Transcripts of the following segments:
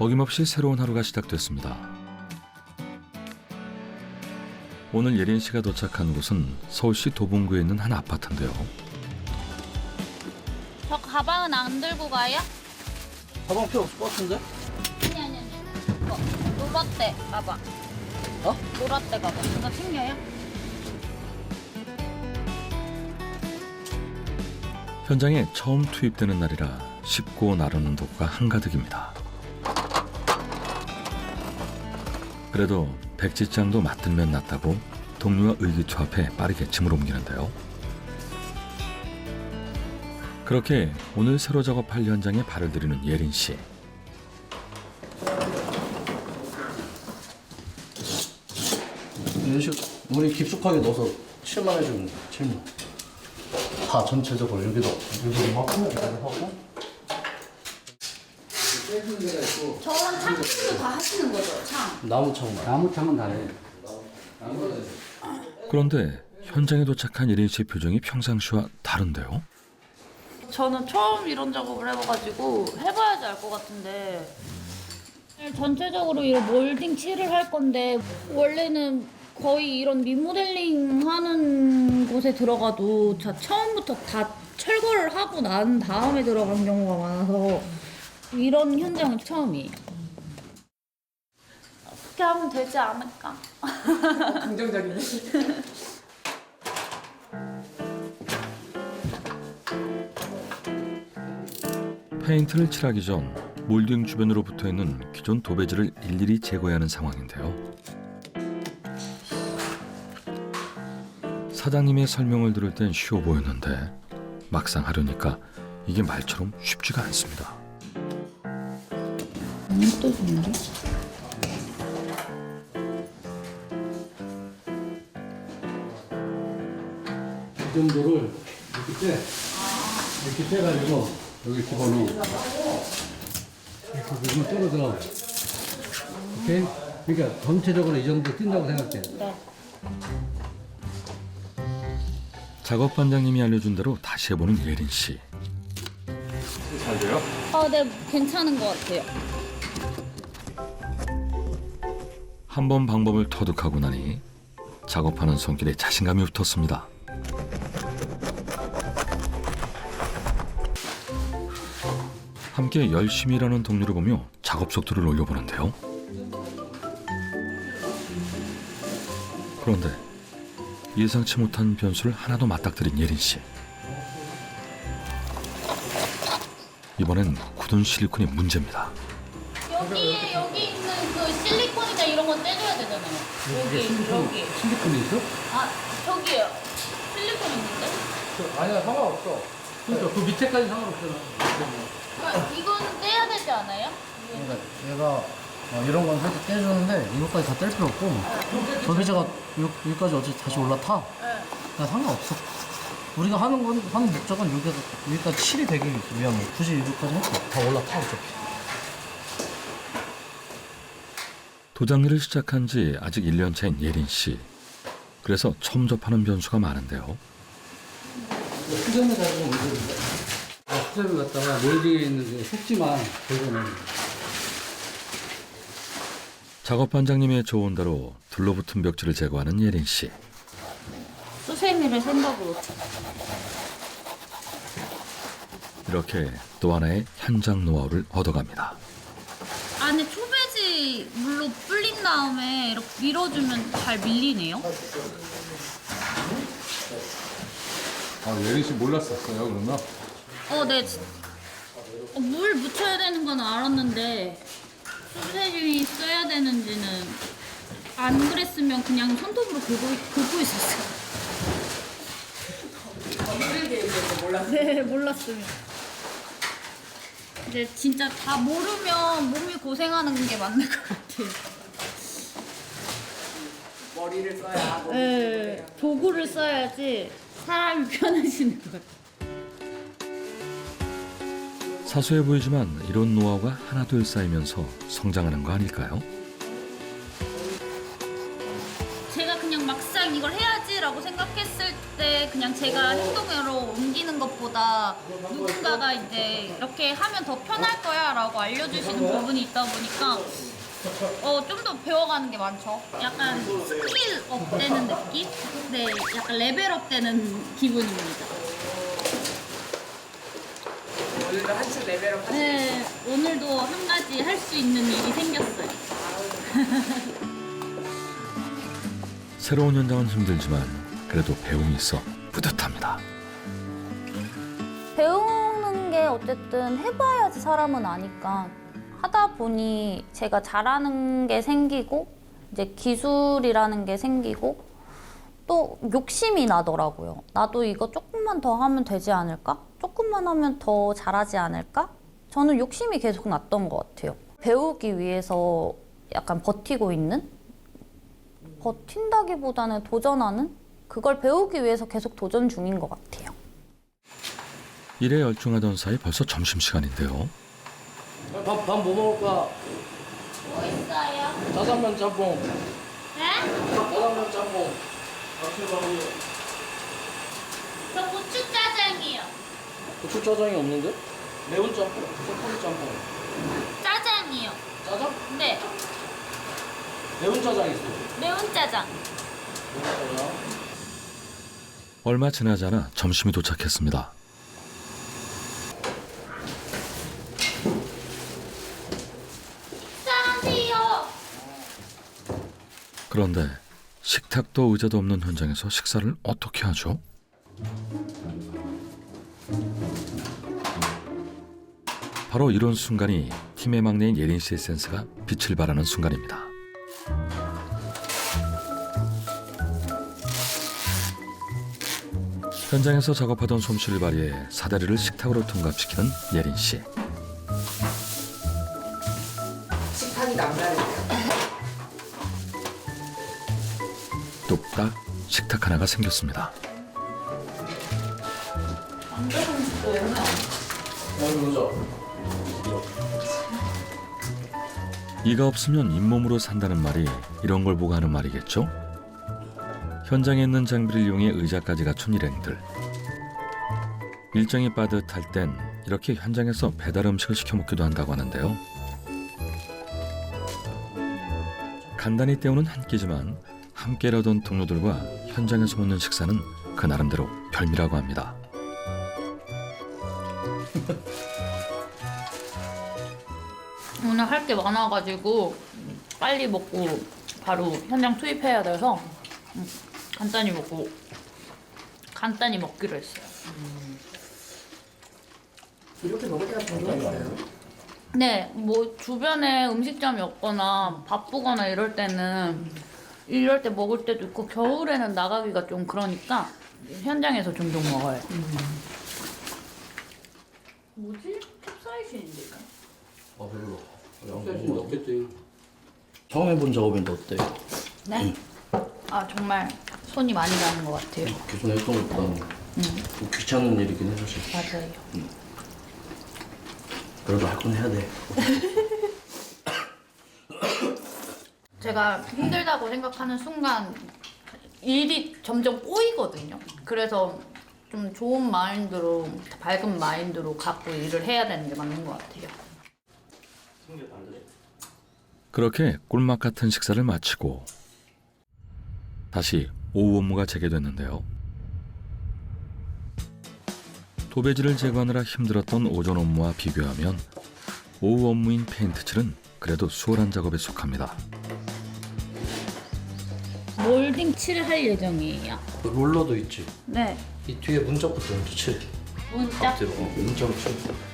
어김없이 새로운 하루가 시작됐습니다. 오늘 예린 씨가 도착한 곳은 서울시 도봉구에 있는 한 아파트인데요. 저 가방은 안 들고 가요? 가방 필요 없을 것 같은데? 아니 아니 아니. 이거 노라떼 가방. 어? 노라떼 가방. 이거 챙겨요? 현장에 처음 투입되는 날이라 쉽고 나르는 도구가 한가득입니다. 그래도 백지장도 맞들면 낫다고 동료와 의기투합해 빠르게 짐을 옮기는데요. 그렇게 오늘 새로 작업할 현장에 발을 들이는 예린 씨. 이런 식으로 물이 깊숙하게 넣어서 칠만 해주면 돼, 칠만. 다 전체적으로 여기도, 여기도 이 이렇게 하고. 저런 창틀도 다 하시는 거죠? 창. 나무 창만. 나무창은 다 해. 그런데 현장에 도착한 예린 씨의 표정이 평상시와 다른데요. 저는 처음 이런 작업을 해봐가지고 해봐야지 알 것 같은데 전체적으로 이런 몰딩 칠을 할 건데 원래는 거의 이런 리모델링 하는 곳에 들어가도 자 처음부터 다 철거를 하고 난 다음에 들어간 경우가 많아서 이런 현장은 처음이에요. 어떻게 하면 되지 않을까? 긍정적이네. 페인트를 칠하기 전 몰딩 주변으로 붙어 있는 기존 도배지를 일일이 제거해야 하는 상황인데요. 사장님의 설명을 들을 땐 쉬워 보였는데 막상 하려니까 이게 말처럼 쉽지가 않습니다. 또 좋은데? 이 정도를 이렇게 떼. 이렇게 떼가지고 여기 집어넣어. 이렇게 누르면 떨어져. 오케이? 그러니까 전체적으로 이 정도 뛴다고 생각해. 네. 작업 반장님이 알려준 대로 다시 해보는 예린 씨. 아, 네, 괜찮은 것 같아요. 한번 방법을 터득하고 나니 작업하는 손길에 자신감이 붙었습니다. 함께 열심히 일하는 동료를 보며 작업 속도를 올려보는데요. 그런데 예상치 못한 변수를 하나도 맞닥뜨린 예린 씨. 이번엔 굳은 실리콘이 문제입니다. 여기에 여기 이런 건 떼줘야 되잖아요. 여기 여기. 실리콘이 있어? 아 저기요. 실리콘 있는데? 아니야, 상관없어. 그러니까 그 밑에까지 상관없잖아. 아, 이거는 떼야 되지 않아요? 그러니까 얘가 어, 이런 건 살짝 떼주는데 이것까지 다 뗄 필요 없고 도배지가 여- 여기까지 어차피 다시 올라타. 네. 그러니까 상관없어. 우리가 하는 건 하는 목적은 여기가 여기까지 칠이 되기 위한 거. 굳이 여기까지 해도 다 올라타 어차피. 도장 일을 시작한 지 아직 1년 차인 예린 씨. 그래서 처음 접하는 변수가 많은데요. 가지고 문제인데. 아, 수zem을 갖다가 몰딩에 있는 그 속지만 긁어내는 거야. 작업 반장님의 조언대로 둘러붙은 벽지를 제거하는 예린 씨. 수세미를 생각으로. 이렇게 또 하나의 현장 노하우를 얻어갑니다. 안에 초 물로 불린 다음에 이렇게 밀어주면 잘 밀리네요. 아, 예린 씨 몰랐었어요, 그러면? 어, 네. 어, 물 묻혀야 되는 건 알았는데 수세미 써야 되는지는 안 그랬으면 그냥 손톱으로 긁고, 긁고 있었어요. 네, 몰랐어요. 근데 진짜 다 모르면 몸이 고생하는 게 맞는 것 같아요. 머리를 써야 네, 도구를 써야지 사람이 편해지는 것 같아요. 사소해 보이지만 이런 노하우가 하나둘 쌓이면서 성장하는 거 아닐까요? 제가 행동으로 옮기는 것보다 누군가가 이제 이렇게 하면 더 편할 거야 라고 알려주시는 부분이 있다 보니까 어, 좀 더 배워가는 게 많죠. 약간 스킬업 되는 느낌? 네, 약간 레벨업 되는 기분입니다. 오늘도 한층 레벨업 하시 네, 오늘도 한 가지 할 수 있는 일이 생겼어요. 새로운 현장은 힘들지만 그래도 배움이 있어 뿌듯합니다. 배우는 게 어쨌든 해봐야지 사람은 아니까 하다 보니 제가 잘하는 게 생기고 이제 기술이라는 게 생기고 또 욕심이 나더라고요. 나도 이거 조금만 더 하면 되지 않을까? 조금만 하면 더 잘하지 않을까? 저는 욕심이 계속 났던 것 같아요. 배우기 위해서 약간 버티고 있는? 버틴다기보다는 도전하는? 그걸 배우기 위해서 계속 도전 중인 것 같아요. 일에 열중하던 사이 벌써 점심시간인데요. 밥, 밥 뭐 먹을 거야? 뭐 있어요? 짜장면 짬뽕. 네? 짜장면 짬뽕. 저 고추 짜장이요. 고추 짜장이 없는데? 매운 짬뽕, 소고기 짬뽕. 짜장이요. 짜장? 네, 매운 짜장 있어. 매운 짜장. 매운 짜장. 얼마 지나지 않아 점심이 도착했습니다. 짜세요. 그런데 식탁도 의자도 없는 현장에서 식사를 어떻게 하죠? 바로 이런 순간이 팀의 막내인 예린 씨의 센스가 빛을 발하는 순간입니다. 현장에서 작업하던 솜씨를 발휘해 사다리를 식탁으로 통합시키는 예린 씨. 식탁이 남다르네요. 뚝딱 식탁 하나가 생겼습니다. 이가 없으면 잇몸으로 산다는 말이 이런 걸 보고 하는 말이겠죠? 현장에 있는 장비를 이용해 의자까지 갖춘 일행들. 일정이 빠듯할 땐 이렇게 현장에서 배달 음식을 시켜 먹기도 한다고 하는데요. 간단히 때우는 한 끼지만 함께 일하던 동료들과 현장에서 먹는 식사는 그 나름대로 별미라고 합니다. 오늘 할 게 많아가지고 빨리 먹고 바로 현장 투입해야 돼서 음, 간단히 먹고 간단히 먹기로 했어요. 이렇게 먹을 때가 종종 있어요. 네, 뭐 주변에 음식점이 없거나 바쁘거나 이럴 때는 이럴 때 먹을 때도 있고 겨울에는 나가기가 좀 그러니까 현장에서 종종 먹어요. 뭐지? 캡사이신인데 이거? 아 별로. 좀 넣겠지. 처음 해본 작업인데 어때? 네. 아 정말 손이 많이 가는 것 같아요. 기존에 했던 것보다는 좀 귀찮은 일이긴 해 사실. 맞아요. 그래도 할 건 해야 돼. 제가 힘들다고 생각하는 순간 일이 점점 꼬이거든요. 그래서 좀 좋은 마인드로 밝은 마인드로 갖고 일을 해야 되는 게 맞는 것 같아요. 그렇게 꿀맛 같은 식사를 마치고 다시 오후 업무가 재개됐는데요. 도배지를 제거하느라 힘들었던 오전 업무와 비교하면 오후 업무인 페인트 칠은 그래도 수월한 작업에 속합니다. 몰딩 칠을 할 예정이에요. 그 롤러도 있지. 네. 이 뒤에 문짝부터 먼저 칠. 문짝. 앞뒤로. 어, 문짝으로 칠.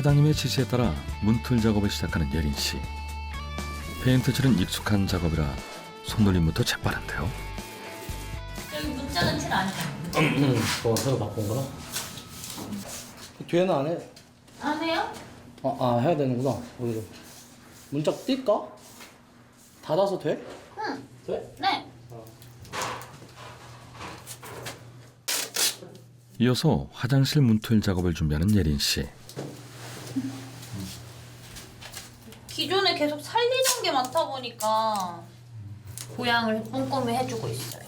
사장님의 지시에 따라 문틀 작업을 시작하는 예린 씨. 페인트 칠은 익숙한 작업이라 손놀림부터 재빠른데요. 여기 문짝은 칠 아니에요. 어, 새로 바꾼 거라? 뒤에는 안 해. 안 해요? 아, 아 해야 되는구나. 오히려. 문짝 뛸까? 닫아서 돼? 응. 돼? 네. 이어서 화장실 문틀 작업을 준비하는 예린 씨. 계속 살리는 게 많다 보니까 보양을 꼼꼼히 해주고 있어요.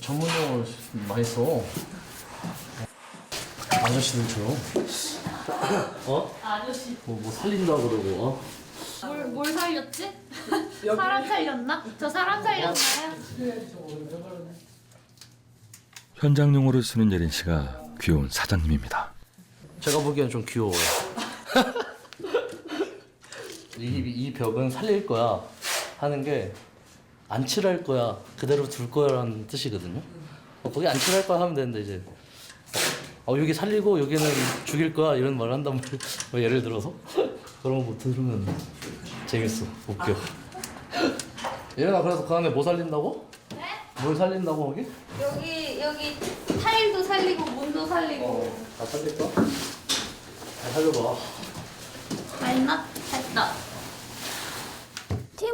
전문용어를 많이 써. 아저씨들처럼. 어? 아저씨 뭐, 뭐 살린다 그러고, 어? 뭘, 뭘 살렸지? 사람 살렸나? 저 사람 살렸나요? 현장 용어를 쓰는 예린 씨가 귀여운 사장님입니다. 제가 보기엔 좀 귀여워요. 이, 이 벽은 살릴 거야 하는 게 안 칠할 거야 그대로 둘 거야라는 뜻이거든요. 어, 거기 안 칠할 거야 하면 되는데 이제 어, 여기 살리고 여기는 죽일 거야 이런 말을 한단 말이야. 뭐 예를 들어서 그런 거못 들으면 재밌어 웃겨. 예린아 그래서 그 안에 뭐 살린다고? 네? 뭘 살린다고 거기? 여기 여기 타일도 살리고 문도 살리고 다 살릴까? 다 살려봐. 다 했나? 했다.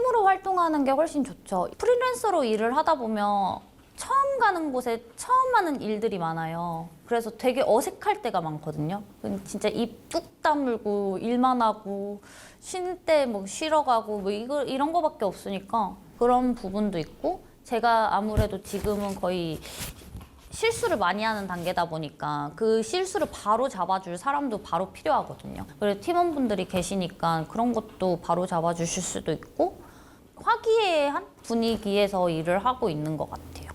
팀으로 활동하는 게 훨씬 좋죠. 프리랜서로 일을 하다 보면 처음 가는 곳에 처음 하는 일들이 많아요. 그래서 되게 어색할 때가 많거든요. 진짜 입 뚝 다물고 일만 하고 쉴 때 뭐 쉬러 가고 뭐 이거 이런 거밖에 없으니까 그런 부분도 있고 제가 아무래도 지금은 거의 실수를 많이 하는 단계다 보니까 그 실수를 바로 잡아줄 사람도 바로 필요하거든요. 그래서 팀원분들이 계시니까 그런 것도 바로 잡아주실 수도 있고 화기애애한 분위기에서 일을 하고 있는 것 같아요.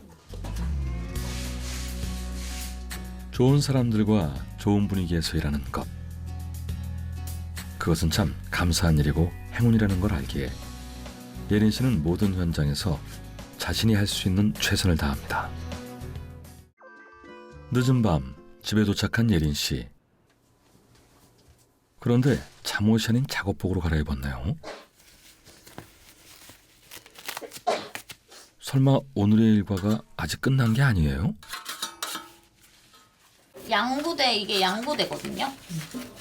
좋은 사람들과 좋은 분위기에서 일하는 것. 그것은 참 감사한 일이고 행운이라는 걸 알기에 예린 씨는 모든 현장에서 자신이 할 수 있는 최선을 다합니다. 늦은 밤 집에 도착한 예린 씨. 그런데 잠옷이 아닌 작업복으로 갈아입었나요? 설마 오늘의 일과가 아직 끝난 게 아니에요? 양구대 이게 양구대거든요.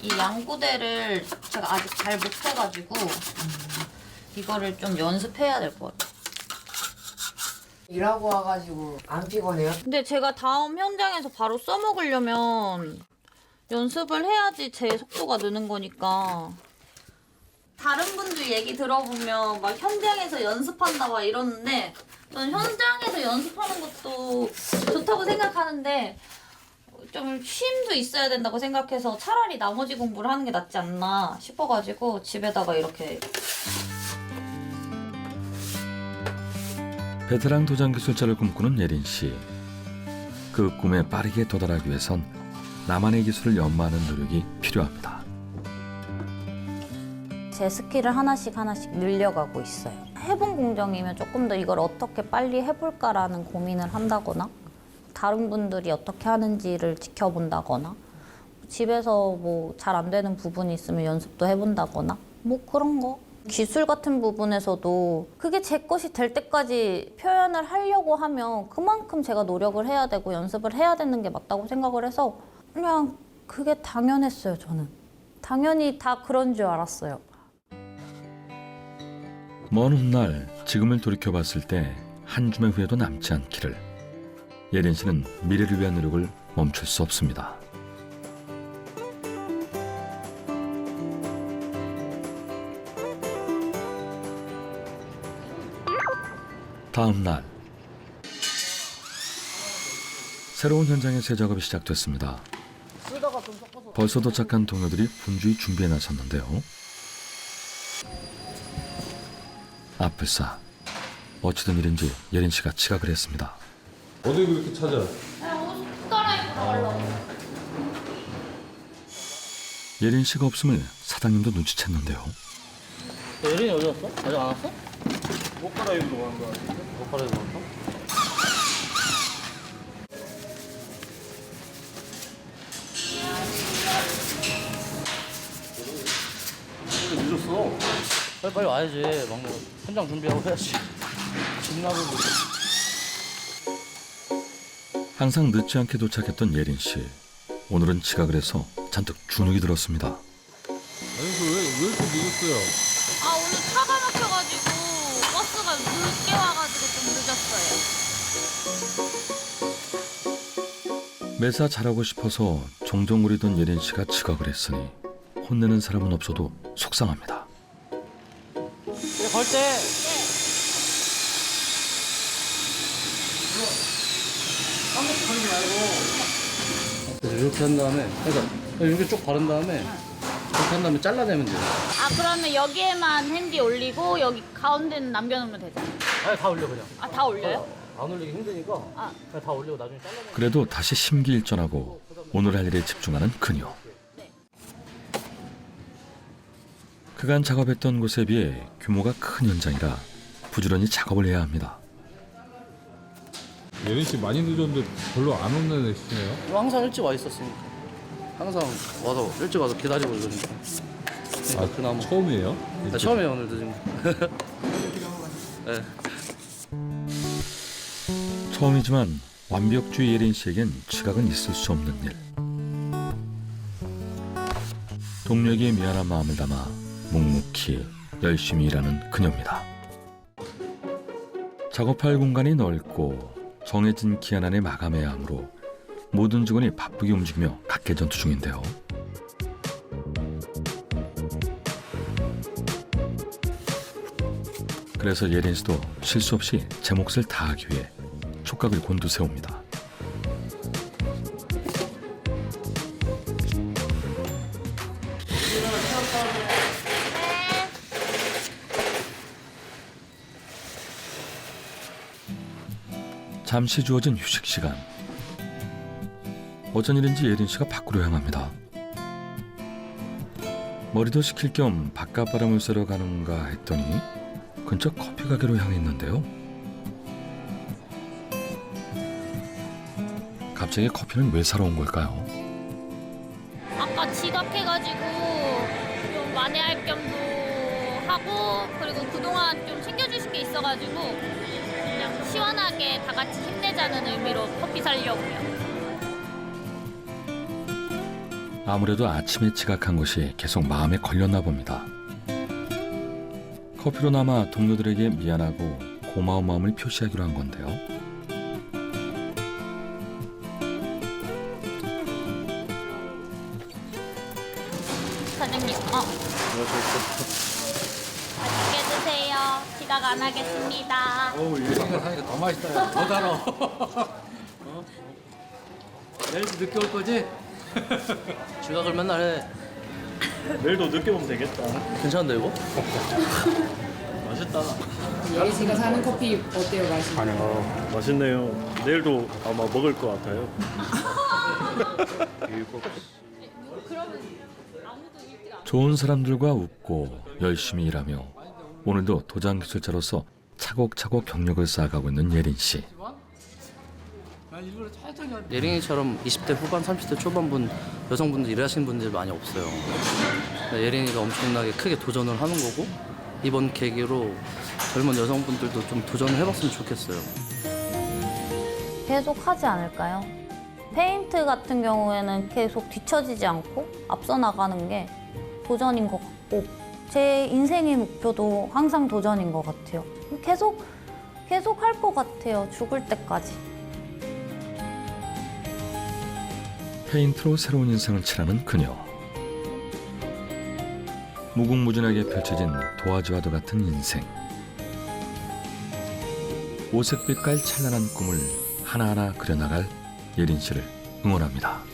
이 양구대를 제가 아직 잘 못해가지고 이거를 좀 연습해야 될 것 같아요. 일하고 와가지고 안 피곤해요? 근데 제가 다음 현장에서 바로 써먹으려면 연습을 해야지 제 속도가 느는 거니까. 다른 분들 얘기 들어보면 막 현장에서 연습한다 막 이러는데 전 현장에서 연습하는 것도 좋다고 생각하는데 좀 쉼도 있어야 된다고 생각해서 차라리 나머지 공부를 하는 게 낫지 않나 싶어가지고 집에다가 이렇게 베테랑 도장 기술자를 꿈꾸는 예린 씨. 그 꿈에 빠르게 도달하기 위해선 나만의 기술을 연마하는 노력이 필요합니다. 제 스킬을 하나씩 하나씩 늘려가고 있어요. 해본 공정이면 조금 더 이걸 어떻게 빨리 해볼까라는 고민을 한다거나 다른 분들이 어떻게 하는지를 지켜본다거나 집에서 뭐 잘 안 되는 부분이 있으면 연습도 해본다거나 뭐 그런 거. 기술 같은 부분에서도 그게 제 것이 될 때까지 표현을 하려고 하면 그만큼 제가 노력을 해야 되고 연습을 해야 되는 게 맞다고 생각을 해서 그냥 그게 당연했어요, 저는. 당연히 다 그런 줄 알았어요. 먼 훗날 지금을 돌이켜봤을 때 한 줌의 후회도 남지 않기를 예린 씨는 미래를 위한 노력을 멈출 수 없습니다. 다음 날 새로운 현장의 새 작업이 시작됐습니다. 벌써 도착한 동료들이 분주히 준비해 나섰는데요. 아플싸 어찌된 일인지 예린 씨가 지각을 했습니다. 어디 그렇게 찾아? 옷 갈아입으러 가려고. 예린 씨가 없음을 사장님도 눈치챘는데요. 예린이 어디 갔어? 아직 안 왔어? 옷 갈아입으러 가는 거 같은데? 못 갈아입고 왔어? 늦었어. 빨리 빨리 와야지. 막내 현장 준비하고 해야지. 집나고 항상 늦지 않게 도착했던 예린 씨. 오늘은 지각을 해서 잔뜩 주눅이 들었습니다. 아니 그 왜 왜 이렇게 늦었어요? 아 오늘 차가 막혀가지고 버스가 늦게 와가지고 좀 늦었어요. 매사 잘하고 싶어서 종종 우리던 예린 씨가 지각을 했으니 혼내는 사람은 없어도 속상합니다. 이렇게 한 다음에 그러니까 이렇게 쭉 바른 다음에 이렇게 한 다음에 잘라내면 돼요. 아 그러면 여기에만 핸디 올리고 여기 가운데는 남겨놓으면 되잖아요. 아니 다 올려 그냥. 아 다 올려요? 안 올리기 힘드니까 아. 그냥 다 올리고 나중에 잘라내. 그래도 다시 심기일전하고 오늘 할 일에 집중하는 그녀. 그간 작업했던 곳에 비해 규모가 큰 현장이라 부지런히 작업을 해야 합니다. 예린 씨 많이 늦었는데 별로 안 오는 애시네요. 항상 일찍 와 있었으니까. 항상 와서 일찍 와서 기다리고 이러니까. 아, 그나마. 처음이에요? 나 처음에 오늘 늦은 거. 네. 처음이지만 완벽주의 예린 씨에겐 지각은 있을 수 없는 일. 동료에게 미안한 마음을 담아 묵묵히 열심히 일하는 그녀입니다. 작업할 공간이 넓고 정해진 기한 안에 마감해야 하므로 모든 직원이 바쁘게 움직이며 각계 전투 중인데요. 그래서 예린 씨도 실수 없이 제 몫을 다하기 위해 촉각을 곤두세웁니다. 잠시 주어진 휴식 시간. 어쩐 일인지 예린 씨가 밖으로 향합니다. 머리도 식힐 겸 바깥 바람을 쐬러 가는가 했더니 근처 커피 가게로 향했는데요. 갑자기 커피는 왜 사러 온 걸까요? 아까 지각해가지고 좀 만회할 겸도 하고 그리고 그동안 좀 챙겨주신 게 있어가지고 다 같이 힘내자는 의미로 커피 사려고요. 아무래도 아침에 지각한 것이 계속 마음에 걸렸나 봅니다. 커피로 남아 동료들에게 미안하고 고마운 마음을 표시하기로 한 건데요. 지각 안 하겠습니다. 어우, 예린이가 사니까 더 맛있다. 야. 더 달아. 어? 내일도 늦게 올 거지? 지각을 맨날 해. 내일도 늦게 오면 되겠다. 괜찮은데 이거? 맛있다. 예리 씨가 사는 커피 어때요 맛이? 아, 맛있네요. 내일도 아마 먹을 것 같아요. 좋은 사람들과 웃고 열심히 일하며 오늘도 도장 기술자로서 차곡차곡 경력을 쌓아가고 있는 예린 씨. 예린이처럼 20대 후반, 30대 초반분 여성분들 일하시는 분들이 많이 없어요. 예린이가 엄청나게 크게 도전을 하는 거고 이번 계기로 젊은 여성분들도 좀 도전을 해봤으면 좋겠어요. 계속 하지 않을까요? 페인트 같은 경우에는 계속 뒤처지지 않고 앞서 나가는 게 도전인 것 같고 제 인생의 목표도 항상 도전인 것 같아요. 계속 계속 할 것 같아요. 죽을 때까지. 페인트로 새로운 인생을 칠하는 그녀. 무궁무진하게 펼쳐진 도화지와도 같은 인생. 오색빛깔 찬란한 꿈을 하나하나 그려나갈 예린 씨를 응원합니다.